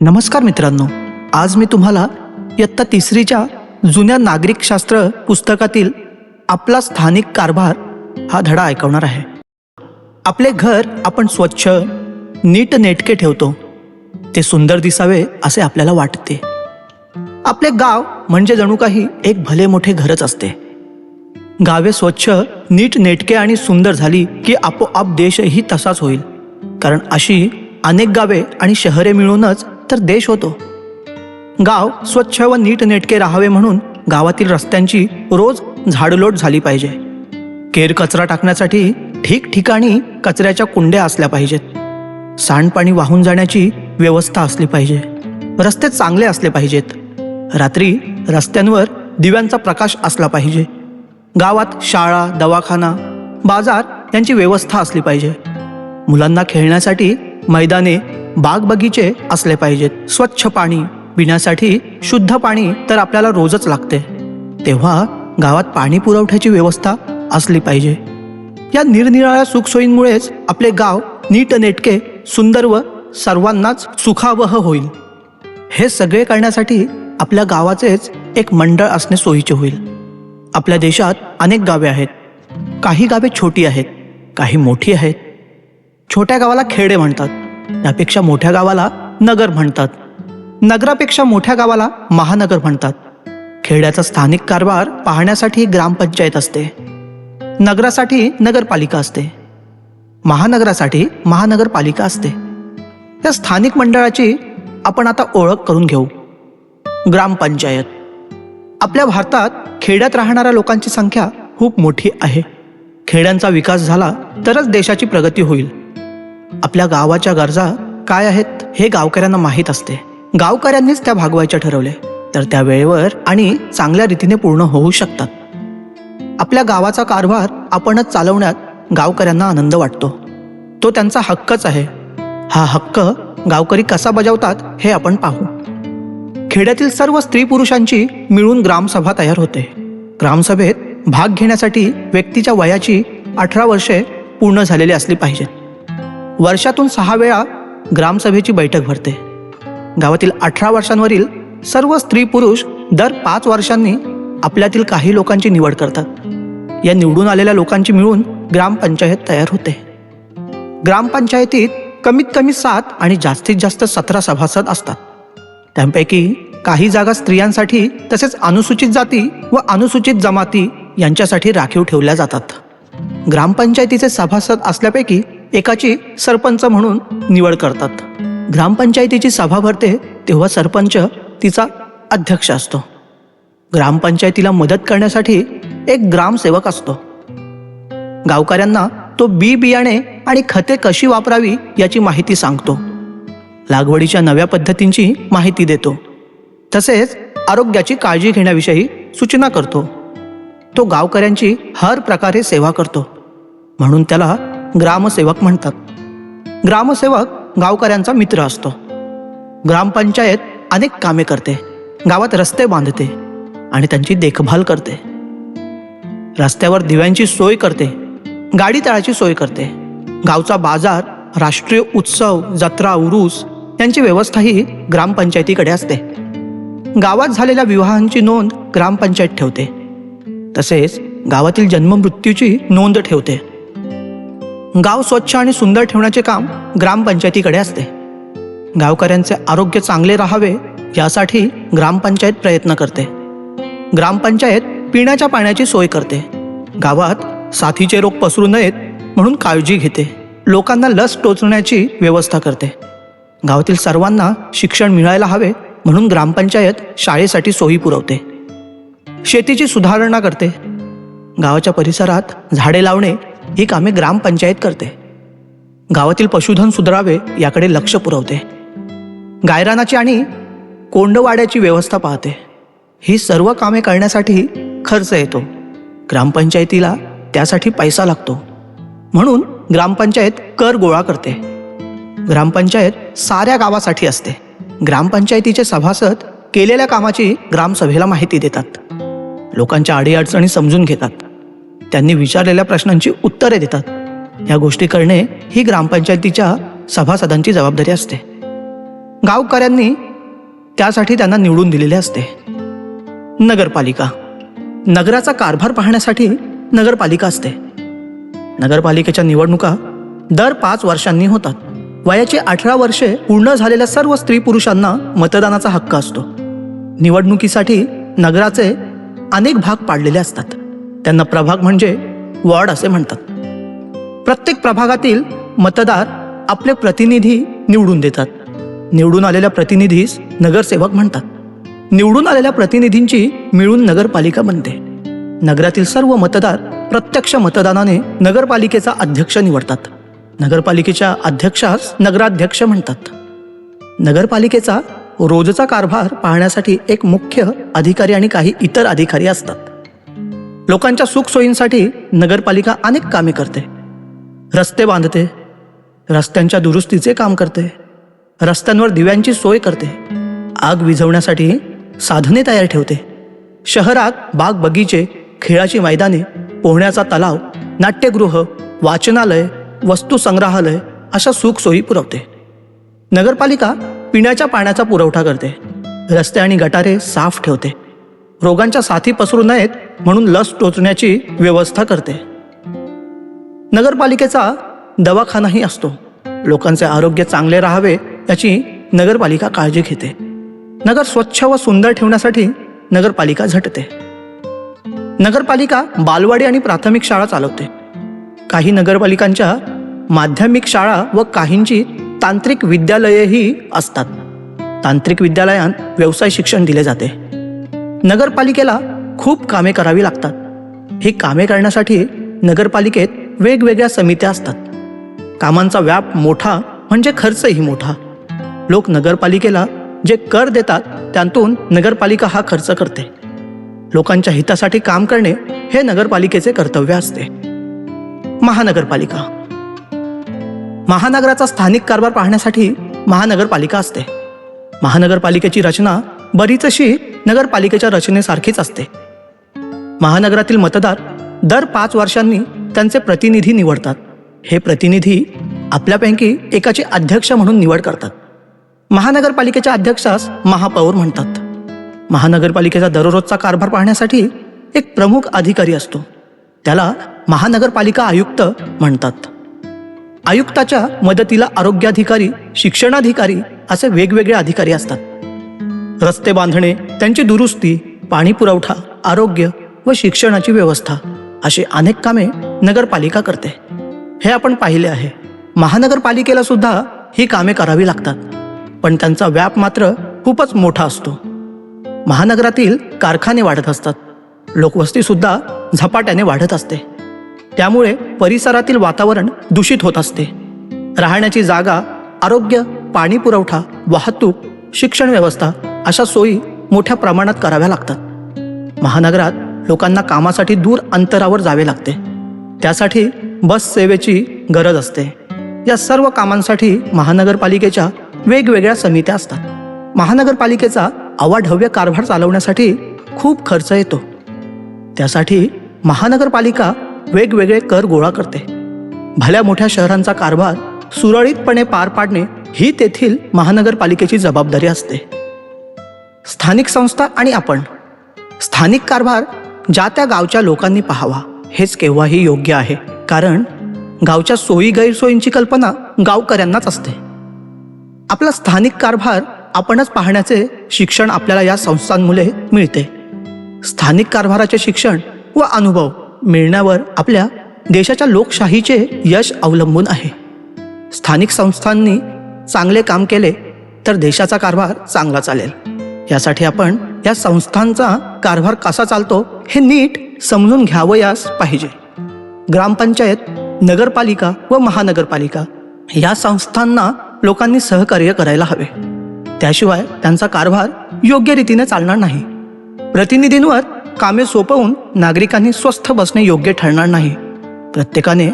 नमस्कार मित्रांनो आज मी तुम्हाला इयत्ता तिसरीच्या जुन्या नागरिकशास्त्र पुस्तकातील आपला स्थानिक कारभार हा धडा ऐकवणार आहे. आपले घर आपण स्वच्छ नीट नेटके ठेवतो. ते सुंदर दिसावे असे आपल्याला वाटते. आपले गाव म्हणजे जणू काही एक भले मोठे घरच असते. गावे स्वच्छ नीट नेटके आणि सुंदर झाली की आपोआप देशही तसाच होईल. कारण अशी अनेक गावे आणि शहरे मिळूनच तर देश होतो. गाव स्वच्छ व नीटनेटके राहावे म्हणून गावातील रस्त्यांची रोज झाडलोट झाली पाहिजे. केर कचरा टाकण्यासाठी ठिकठिकाणी कचऱ्याच्या कुंड्या असल्या पाहिजेत. सांडपाणी वाहून जाण्याची व्यवस्था असली पाहिजे. रस्ते चांगले असले पाहिजेत. रात्री रस्त्यांवर दिव्यांचा प्रकाश असला पाहिजे. गावात शाळा दवाखाना बाजार यांची व्यवस्था असली पाहिजे. मुलांना खेळण्यासाठी मैदाने बाग बगीचे असले पाहिजेत. स्वच्छ पाणी पिण्यासाठी शुद्ध पाणी तर आपल्याला रोजच लागते. तेव्हा गावात पाणी पुरवठ्याची व्यवस्था असली पाहिजे. या निरनिराळ्या सुखसोयींमुळेच आपले गाव नीटनेटके सुंदर व सर्वांनाच सुखावह होईल. हे सगळे करण्यासाठी आपल्या गावाचेच एक मंडळ असणे सोयीचे होईल. आपल्या देशात अनेक गावे आहेत. काही गावे छोटी आहेत काही मोठी आहेत. छोट्या गावाला खेडे म्हणतात. त्यापेक्षा मोठ्या गावाला नगर म्हणतात. नगरापेक्षा मोठ्या गावाला महानगर म्हणतात. खेड्याचा स्थानिक कारभार पाहण्यासाठी ग्रामपंचायत असते. नगरासाठी नगरपालिका असते. महानगरासाठी महानगरपालिका असते. या स्थानिक मंडळाची आपण आता ओळख करून घेऊ. ग्रामपंचायत. आपल्या भारतात खेड्यात राहणाऱ्या लोकांची संख्या खूप मोठी आहे. खेड्यांचा विकास झाला तरच देशाची प्रगती होईल. आपल्या गावाच्या गरजा काय आहेत हे गावकऱ्यांना माहीत असते. गावकऱ्यांनीच त्या भागवायच्या ठरवले. तर त्या वेळेवर आणि चांगल्या रीतीने पूर्ण होऊ शकतात. आपल्या गावाचा कारभार आपणच चालवण्यात गावकऱ्यांना आनंद वाटतो. तो त्यांचा हक्कच आहे. हा हक्क गावकरी कसा बजावतात हे आपण पाहू. खेड्यातील सर्व स्त्री पुरुषांची मिळून ग्रामसभा तयार होते. ग्रामसभेत भाग घेण्यासाठी व्यक्तीच्या वयाची अठरा वर्षे पूर्ण झालेली असली पाहिजेत. वर्षातून सहा वेळा ग्रामसभेची बैठक भरते. गावातील अठरा वर्षांवरील सर्व स्त्री पुरुष दर पाच वर्षांनी आपल्यातील काही लोकांची निवड करतात. या निवडून आलेल्या लोकांची मिळून ग्रामपंचायत तयार होते. ग्रामपंचायतीत कमीत कमी सात आणि जास्तीत जास्त सतरा सभासद असतात. त्यांपैकी काही जागा स्त्रियांसाठी तसेच अनुसूचित जाती व अनुसूचित जमाती यांच्यासाठी राखीव ठेवल्या जातात. ग्रामपंचायतीचे सभासद असल्यापैकी एकाची सरपंच म्हणून निवड करतात. ग्रामपंचायतीची सभा भरते तेव्हा सरपंच तिचा अध्यक्ष असतो. ग्रामपंचायतीला मदत करण्यासाठी एक ग्रामसेवक असतो. गावकऱ्यांना तो बी बियाणे आणि खते कशी वापरावी याची माहिती सांगतो. लागवडीच्या नव्या पद्धतींची माहिती देतो. तसेच आरोग्याची काळजी घेण्याविषयी सूचना करतो. तो गावकऱ्यांची हर प्रकारे सेवा करतो. म्हणून त्याला ग्रामसेवक म्हणतात. ग्रामसेवक गावकऱ्यांचा मित्र असतो. ग्रामपंचायत अनेक कामे करते. गावात रस्ते बांधते आणि त्यांची देखभाल करते. रस्त्यावर दिव्यांची सोय करते. गाडी तळाची सोय करते. गावचा बाजार राष्ट्रीय उत्सव जत्रा उरूस यांची व्यवस्थाही ग्रामपंचायतीकडे असते. गावात झालेल्या विवाहांची नोंद ग्रामपंचायत ठेवते. तसेच गावातील जन्ममृत्यूची नोंद ठेवते. गाव स्वच्छ आणि सुंदर ठेवण्याचे काम ग्रामपंचायतीकडे असते. गावकऱ्यांचे आरोग्य चांगले राहावे यासाठी ग्रामपंचायत प्रयत्न करते. ग्रामपंचायत पिण्याच्या पाण्याची सोय करते. गावात साथीचे रोग पसरू नयेत म्हणून काळजी घेते. लोकांना लस टोचण्याची व्यवस्था करते. गावातील सर्वांना शिक्षण मिळायला हवे म्हणून ग्रामपंचायत शाळेसाठी सोयी पुरवते. शेतीची सुधारणा करते. गावाच्या परिसरात झाडे लावणे ही कामे ग्रामपंचायत करते. गावातील पशुधन सुधारावे याकडे लक्ष पुरवते. गायरानाची आणि कोंडवाड्याची व्यवस्था पाहते. ही सर्व कामे करण्यासाठी खर्च येतो. ग्रामपंचायतीला त्यासाठी पैसा लागतो. म्हणून ग्रामपंचायत कर गोळा करते. ग्रामपंचायत साऱ्या गावासाठी असते. ग्रामपंचायतीचे सभासद केलेल्या कामाची ग्रामसभेला माहिती देतात. लोकांच्या अडीअडचणी समजून घेतात. त्यांनी विचारलेल्या प्रश्नांची उत्तरे देतात. या गोष्टी करणे ही ग्रामपंचायतीच्या सभासदांची जबाबदारी असते. गावकऱ्यांनी त्यासाठी त्यांना निवडून दिलेले असते. नगरपालिका. नगराचा कारभार पाहण्यासाठी नगरपालिका असते. नगरपालिकेच्या निवडणुका दर पाच वर्षांनी होतात. वयाची अठरा वर्षे पूर्ण झालेल्या सर्व स्त्री पुरुषांना मतदानाचा हक्क असतो. निवडणुकीसाठी नगराचे अनेक भाग पाडलेले असतात. त्यांना प्रभाग म्हणजे वॉर्ड असे म्हणतात. प्रत्येक प्रभागातील मतदार आपले प्रतिनिधी निवडून देतात. निवडून आलेल्या प्रतिनिधीस नगरसेवक म्हणतात. निवडून आलेल्या प्रतिनिधींची मिळून नगरपालिका बनते. नगरातील सर्व मतदार प्रत्यक्ष मतदानाने नगरपालिकेचा अध्यक्ष निवडतात. नगरपालिकेच्या अध्यक्षास नगराध्यक्ष म्हणतात. नगरपालिकेचा रोजचा कारभार पाहण्यासाठी एक मुख्य अधिकारी आणि काही इतर अधिकारी असतात. लोकांच्या सुखसोयींसाठी नगरपालिका अनेक कामे करते. रस्ते बांधते रस्त्यांच्या दुरुस्तीचे काम करते रस्त्यांवर दिव्यांची सोय करते आग विझवण्यासाठी साधने तयार ठेवते. शहरात बाग बगीचे खेळाची मैदाने पोहण्याचा तलाव नाट्यगृह वाचनालय वस्तू संग्रहालय अशा सुखसोयी पुरवते. नगरपालिका पिण्याच्या पाण्याचा पुरवठा करते. रस्ते आणि गटारे साफ ठेवते. रोगांच्या साथी पसरू नयेत म्हणून लस टोचण्याची व्यवस्था करते. नगरपालिकेचा दवाखानाही असतो. लोकांचे आरोग्य चांगले राहावे याची नगरपालिका काळजी घेते. नगर स्वच्छ व सुंदर ठेवण्यासाठी नगरपालिका झटते. नगरपालिका बालवाडी आणि प्राथमिक शाळा चालवते. काही नगरपालिकांच्या माध्यमिक शाळा व काहींची तांत्रिक विद्यालयेही असतात. तांत्रिक विद्यालयात व्यवसाय शिक्षण दिले जाते. नगरपालिकेला खूप कामे करावी लागतात. ही कामे करण्यासाठी नगरपालिकेत वेगवेगळ्या समित्या असतात. कामांचा व्याप मोठा म्हणजे खर्चही मोठा. लोक नगरपालिकेला जे कर देतात त्यातून नगरपालिका हा खर्च करते. लोकांच्या हितासाठी काम करणे हे नगरपालिकेचे कर्तव्य असते. महानगरपालिका. महानगराचा स्थानिक कारभार पाहण्यासाठी महानगरपालिका असते. महानगरपालिकेची रचना बरीच अशी नगरपालिकेच्या रचनेसारखीच असते. महानगरातील मतदार दर पाच वर्षांनी त्यांचे प्रतिनिधी निवडतात. हे प्रतिनिधी आपल्यापैकी एकाचे अध्यक्ष म्हणून निवड करतात. महानगरपालिकेच्या अध्यक्षास महापौर म्हणतात. महानगरपालिकेचा दररोजचा कारभार पाहण्यासाठी एक प्रमुख अधिकारी असतो. त्याला महानगरपालिका आयुक्त म्हणतात. आयुक्ताच्या मदतीला आरोग्याधिकारी शिक्षणाधिकारी असे वेगवेगळे अधिकारी असतात. रस्ते बांधणे त्यांची दुरुस्ती पाणी पुरवठा आरोग्य व शिक्षणाची व्यवस्था अशी अनेक कामे नगरपालिका करते. हे आपण पाहिले आहे. महानगरपालिकेला सुद्धा ही कामे करावी लागतात. पण त्यांचा व्याप मात्र खूपच मोठा असतो. महानगरातील कारखाने वाढत असतात. लोकवस्ती सुद्धा झपाट्याने वाढत असते. त्यामुळे परिसरातील वातावरण दूषित होत असते. राहण्याची जागा आरोग्य पाणी पुरवठा वाहतूक शिक्षण व्यवस्था अशा सोयी मोठ्या प्रमाणात कराव्या लागतात. महानगरात लोकांना कामासाठी दूर अंतरावर जावे लागते. त्यासाठी बस सेवेची गरज असते. या सर्व कामांसाठी महानगरपालिकेच्या वेगवेगळ्या समित्या असतात. महानगरपालिकेचा अवाढव्य कारभार चालवण्यासाठी खूप खर्च येतो. त्यासाठी महानगरपालिका वेगवेगळे कर गोळा करते. भल्या मोठ्या शहरांचा कारभार सुरळीतपणे पार पाडणे ही तेथील महानगरपालिकेची जबाबदारी असते. स्थानिक संस्था आणि आपण. स्थानिक कारभार ज्या त्या गावच्या लोकांनी पाहावा हेच केव्हाही योग्य आहे. कारण गावच्या सोयी गैरसोयींची कल्पना गावकऱ्यांनाच असते. आपला स्थानिक कारभार आपणच पाहण्याचे शिक्षण आपल्याला या संस्थांमुळे मिळते. स्थानिक कारभाराचे शिक्षण व अनुभव मिळण्यावर आपल्या देशाच्या लोकशाहीचे यश अवलंबून आहे. स्थानिक संस्थांनी चांगले काम केले तर देशाचा कारभार चांगला चालेल. यासाठी आपण या संस्थांचा कारभार कसा चालतो हे नीट समजून घ्यावयास पाहिजे. ग्रामपंचायत नगरपालिका व महानगरपालिका या संस्थांना लोकांनी सहकार्य करायला हवे. त्याशिवाय त्यांचा कारभार योग्य रीतीने चालणार नाही. प्रतिनिधींवर कामे सोपवून नागरिकांनी स्वस्थ बसणे योग्य ठरणार नाही. प्रत्येकाने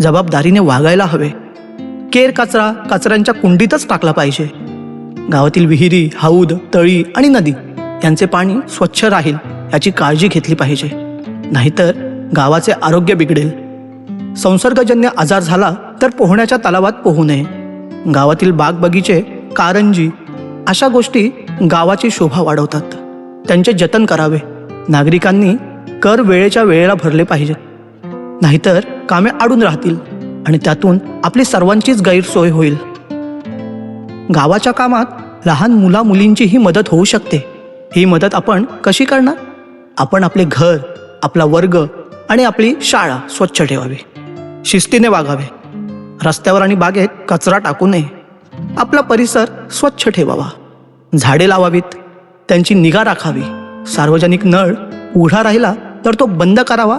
जबाबदारीने वागायला हवे. केर कचरा कचऱ्यांच्या कुंडीतच टाकला पाहिजे. गावातील विहिरी हौद तळी आणि नदी यांचे पाणी स्वच्छ राहील याची काळजी घेतली पाहिजे. नाहीतर गावाचे आरोग्य बिघडेल. संसर्गजन्य आजार झाला तर पोहण्याच्या तलावात पोहू नये. गावातील बाग बगीचे कारंजी अशा गोष्टी गावाची शोभा वाढवतात. त्यांचे जतन करावे. नागरिकांनी कर वेळेच्या वेळेला भरले पाहिजे. नाहीतर कामे अडून राहतील आणि त्यातून आपली सर्वांचीच गैरसोय होईल. गावाच्या कामात लहान मुला मुलींचीही मदत होऊ शकते. ही मदत आपण कशी करणार? आपण आपले घर आपला वर्ग आणि आपली शाळा स्वच्छ ठेवावी. शिस्तीने वागावे. रस्त्यावर आणि बागेत कचरा टाकू नये. आपला परिसर स्वच्छ ठेवावा. झाडे लावावीत. त्यांची निगा राखावी. सार्वजनिक नळ उघडा राहिला तर तो बंद करावा.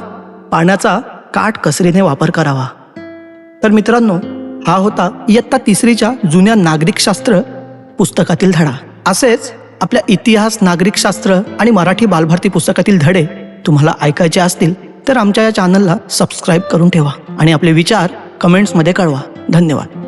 पाण्याचा काटकसरीने वापर करावा. तर मित्रांनो हा होता इयत्ता तिसरीच्या जुन्या नागरिकशास्त्र पुस्तकातील धडा. असेच आपल्या इतिहास नागरिकशास्त्र आणि मराठी बालभारती पुस्तकातील धडे तुम्हाला ऐकायचे असतील तर आमच्या या चॅनलला सबस्क्राईब करून ठेवा आणि आपले विचार कमेंट्समध्ये कळवा. धन्यवाद.